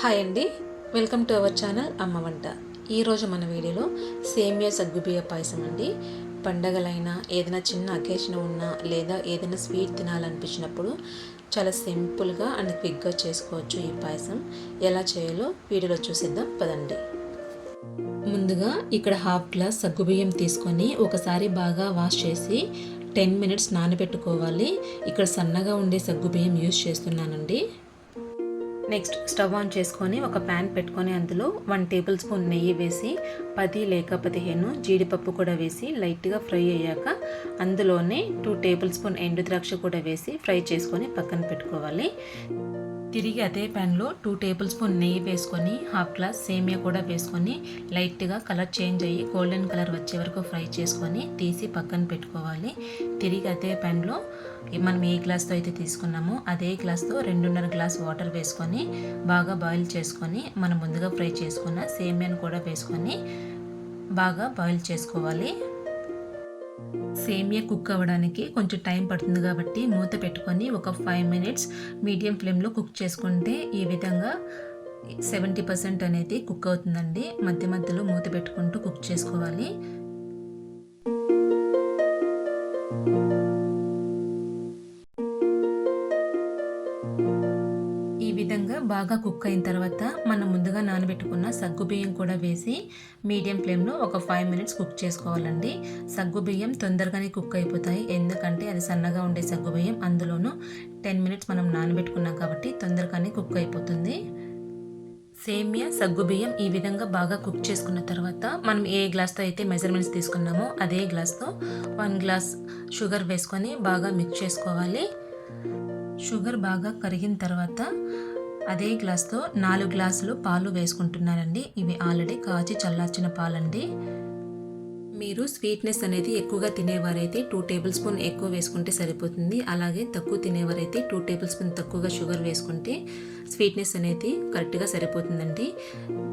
Hi అండి. Welcome to our channel అమ్మ వంట. ఈరోజు మన వీడియోలో సేమియా సగ్గుబియ్య పాయసం అండి. పండగలైనా ఏదైనా చిన్న అకేషన్ ఉన్నా లేదా ఏదైనా స్వీట్ తినాలనిపించినప్పుడు చాలా సింపుల్గా అండ్ క్విక్గా చేసుకోవచ్చు ఈ పాయసం. ఎలా చేయాలో వీడియోలో చూసిద్దాం. పదండి. ముందుగా ఇక్కడ హాఫ్ గ్లాస్ సగ్గుబియ్యం తీసుకొని ఒకసారి బాగా వాష్ చేసి టెన్ మినిట్స్ నానబెట్టుకోవాలి. ఇక్కడ సన్నగా ఉండే సగ్గుబియ్యం యూజ్ చేస్తున్నానండి. నెక్స్ట్ స్టవ్ ఆన్ చేసుకొని ఒక ప్యాన్ పెట్టుకొని అందులో వన్ టేబుల్ స్పూన్ నెయ్యి వేసి పది లేక పదిహేను జీడిపప్పు కూడా వేసి లైట్గా ఫ్రై అయ్యాక అందులోనే టూ టేబుల్ స్పూన్ ఎండు ద్రాక్ష కూడా వేసి ఫ్రై చేసుకొని పక్కన పెట్టుకోవాలి. తిరిగి అదే ప్యాన్లో టూ టేబుల్ స్పూన్ నెయ్యి వేసుకొని హాఫ్ గ్లాస్ సేమియా కూడా వేసుకొని లైట్గా కలర్ చేంజ్ అయ్యి గోల్డెన్ కలర్ వచ్చే వరకు ఫ్రై చేసుకొని తీసి పక్కన పెట్టుకోవాలి. తిరిగి అదే ప్యాన్లో మనం ఏ గ్లాస్తో అయితే తీసుకున్నామో అదే గ్లాస్తో రెండున్నర గ్లాస్ వాటర్ వేసుకొని బాగా బాయిల్ చేసుకొని మనం ముందుగా ఫ్రై చేసుకున్న సేమియాను కూడా వేసుకొని బాగా బాయిల్ చేసుకోవాలి. సేమియా కుక్ అవ్వడానికి కొంచెం టైం పడుతుంది కాబట్టి మూత పెట్టుకొని ఒక ఫైవ్ మినిట్స్ మీడియం ఫ్లేమ్లో కుక్ చేసుకుంటే ఈ విధంగా సెవెంటీ పర్సెంట్ అనేది కుక్ అవుతుందండి. మధ్య మధ్యలో మూత పెట్టుకుంటూ కుక్ చేసుకోవాలి. బాగా కుక్ అయిన తర్వాత మనం ముందుగా నానబెట్టుకున్న సగ్గు బియ్యం కూడా వేసి మీడియం ఫ్లేమ్లో ఒక ఫైవ్ మినిట్స్ కుక్ చేసుకోవాలండి. సగ్గు బియ్యం తొందరగానే కుక్ అయిపోతాయి. ఎందుకంటే అది సన్నగా ఉండే సగ్గు బియ్యం. అందులోనూ టెన్ మినిట్స్ మనం నానబెట్టుకున్నాం కాబట్టి తొందరగానే కుక్ అయిపోతుంది. సేమియా సగ్గుబియ్యం ఈ విధంగా బాగా కుక్ చేసుకున్న తర్వాత మనం ఏ గ్లాస్తో అయితే మెజర్మెంట్స్ తీసుకున్నామో అదే గ్లాస్తో వన్ గ్లాస్ షుగర్ వేసుకొని బాగా మిక్స్ చేసుకోవాలి. షుగర్ బాగా కరిగిన తర్వాత అదే గ్లాస్తో నాలుగు గ్లాసులు పాలు వేసుకుంటున్నానండి. ఇవి ఆల్రెడీ కాచి చల్లార్చిన పాలండి. మీరు స్వీట్నెస్ అనేది ఎక్కువగా తినేవారైతే టూ టేబుల్ స్పూన్ ఎక్కువ వేసుకుంటే సరిపోతుంది. అలాగే తక్కువ తినేవారైతే టూ టేబుల్ స్పూన్ తక్కువగా షుగర్ వేసుకుంటే స్వీట్నెస్ అనేది కరెక్ట్గా సరిపోతుందండి.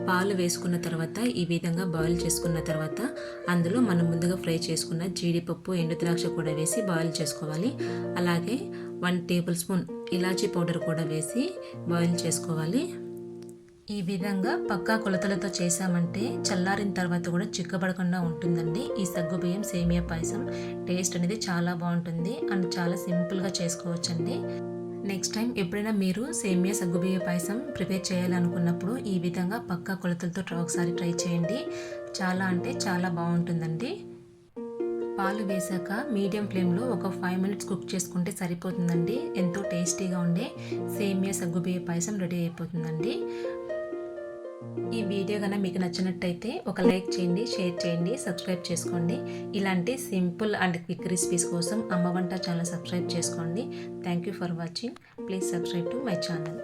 పాలు వేసుకున్న తర్వాత ఈ విధంగా బాయిల్ చేసుకున్న తర్వాత అందులో మనం ముందుగా ఫ్రై చేసుకున్న జీడిపప్పు ఎండుద్రాక్ష కూడా వేసి బాయిల్ చేసుకోవాలి. అలాగే వన్ టేబుల్ స్పూన్ ఇలాచీ పౌడర్ కూడా వేసి బాయిల్ చేసుకోవాలి. ఈ విధంగా పక్కా కొలతలతో చేసామంటే చల్లారిన తర్వాత కూడా చిక్కబడకుండా ఉంటుందండి. ఈ సగ్గుబియ్యం సేమియా పాయసం టేస్ట్ అనేది చాలా బాగుంటుంది. అండ్ చాలా సింపుల్గా చేసుకోవచ్చండి. నెక్స్ట్ టైం ఎప్పుడైనా మీరు సేమియా సగ్గుబియ్య పాయసం ప్రిపేర్ చేయాలనుకున్నప్పుడు ఈ విధంగా పక్కా కొలతలతో ఒకసారి ట్రై చేయండి. చాలా అంటే చాలా బాగుంటుందండి. పాలు వేసాక మీడియం ఫ్లేమ్లో ఒక ఫైవ్ మినిట్స్ కుక్ చేసుకుంటే సరిపోతుందండి. ఎంతో టేస్టీగా ఉండే సేమియా సగ్గుబియ్య పాయసం రెడీ అయిపోతుందండి. ఈ వీడియో కనుక మీకు నచ్చినట్టయితే ఒక లైక్ చేయండి షేర్ చేయండి సబ్స్క్రైబ్ చేసుకోండి. ఇలాంటి సింపుల్ అండ్ క్విక్ రెసిపీస్ కోసం అమ్మ వంట ఛానల్ సబ్స్క్రైబ్ చేసుకోండి. Thank you for watching please subscribe to my channel